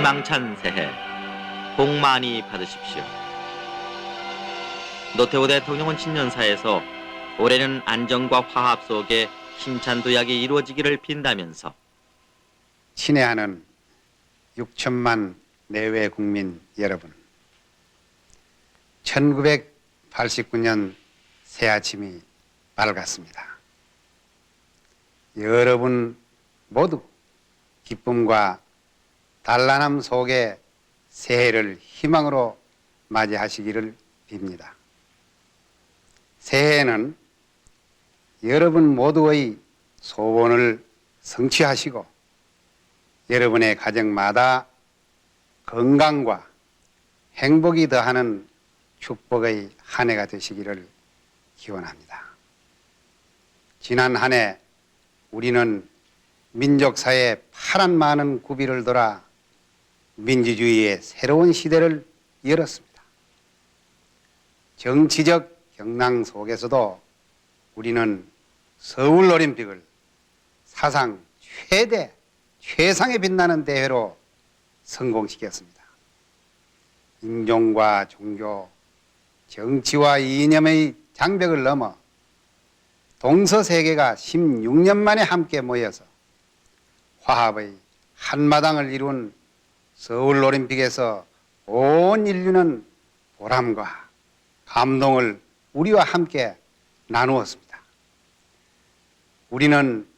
희망찬 새해 복 많이 받으십시오. 노태우 대통령은 신년사에서 올해는 안정과 화합 속에 힘찬 도약이 이루어지기를 빈다면서 친애하는 6천만 내외 국민 여러분. 1989년 새 아침이 밝았습니다. 여러분 모두 기쁨과 단란함 속에 새해를 희망으로 맞이하시기를 빕니다. 새해에는 여러분 모두의 소원을 성취하시고 여러분의 가정마다 건강과 행복이 더하는 축복의 한 해가 되시기를 기원합니다. 지난 한 해 우리는 민족사의 파란 많은 구비를 돌아 민주주의의 새로운 시대를 열었습니다. 정치적 경랑 속에서도 우리는 서울 올림픽을 사상 최대 최상에 빛나는 대회로 성공시켰습니다. 인종과 종교, 정치와 이념의 장벽을 넘어 동서 세계가 16년 만에 함께 모여서 화합의 한마당을 이룬 서울 올림픽에서 온 인류는 보람과 감동을 우리와 함께 나누었습니다. 우리는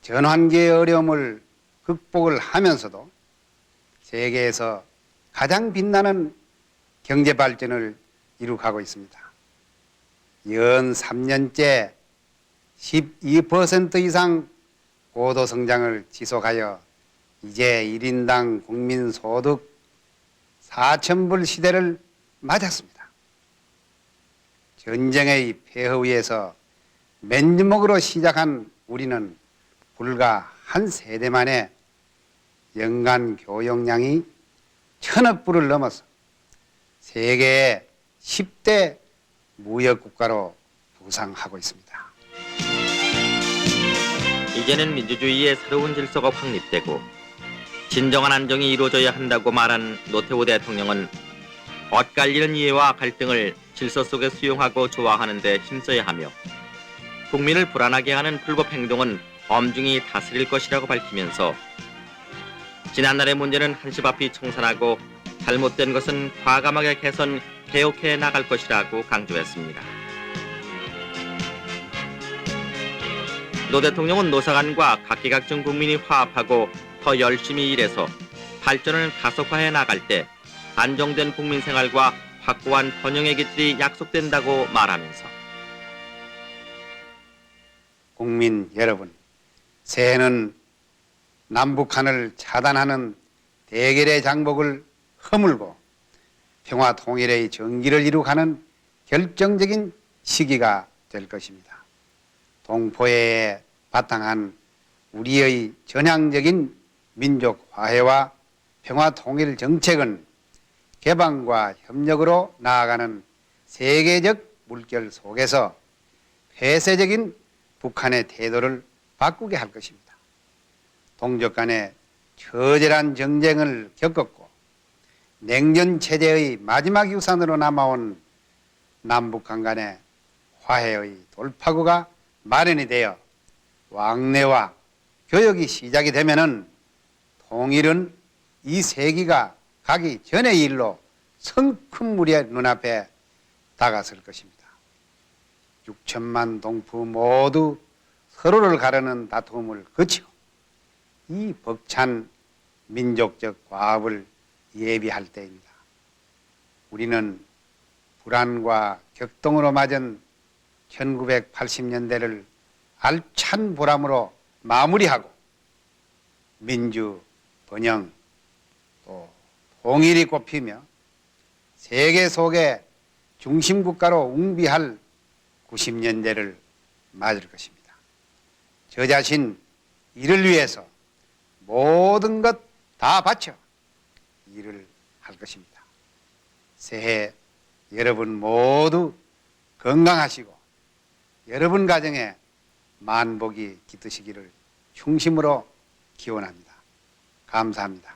전환기의 어려움을 극복을 하면서도 세계에서 가장 빛나는 경제 발전을 이룩하고 있습니다. 연 3년째 12% 이상 고도 성장을 지속하여 이제 1인당 국민 소득 4천불 시대를 맞았습니다. 전쟁의 폐허 위에서 맨주먹으로 시작한 우리는 불과 한 세대 만에 연간 교역량이 천억 불을 넘어서 세계의 10대 무역국가로 부상하고 있습니다. 이제는 민주주의의 새로운 질서가 확립되고 진정한 안정이 이루어져야 한다고 말한 노태우 대통령은 엇갈리는 이해와 갈등을 질서 속에 수용하고 조화하는 데 힘써야 하며 국민을 불안하게 하는 불법 행동은 엄중히 다스릴 것이라고 밝히면서 지난날의 문제는 한시바피 청산하고 잘못된 것은 과감하게 개선, 개혁해 나갈 것이라고 강조했습니다. 노 대통령은 노사간과 각기각층 국민이 화합하고 더 열심히 일해서 발전을 가속화해 나갈 때 안정된 국민 생활과 확고한 번영의 기틀이 약속된다고 말하면서 국민 여러분, 새해는 남북한을 차단하는 대결의 장복을 허물고 평화 통일의 정기를 이룩하는 결정적인 시기가 될 것입니다. 동포에 바탕한 우리의 전향적인 민족 화해와 평화 통일 정책은 개방과 협력으로 나아가는 세계적 물결 속에서 폐쇄적인 북한의 태도를 바꾸게 할 것입니다. 동족 간의 처절한 정쟁을 겪었고 냉전 체제의 마지막 유산으로 남아온 남북한 간의 화해의 돌파구가 마련이 되어 왕래와 교역이 시작이 되면은 통일은 이 세기가 가기 전의 일로 성큰 무리의 눈앞에 다가설 것입니다. 6천만 동포 모두 서로를 가르는 다툼을 거치고 이 벅찬 민족적 과업을 예비할 때입니다. 우리는 불안과 격동으로 맞은 1980년대를 알찬 보람으로 마무리하고 민주, 번영, 또 통일이 꼽히며 세계 속의 중심 국가로 웅비할 90년대를 맞을 것입니다. 저 자신 이를 위해서 모든 것 다 바쳐 일을 할 것입니다. 새해 여러분 모두 건강하시고 여러분 가정에 만복이 깃드시기를 충심으로 기원합니다. 감사합니다.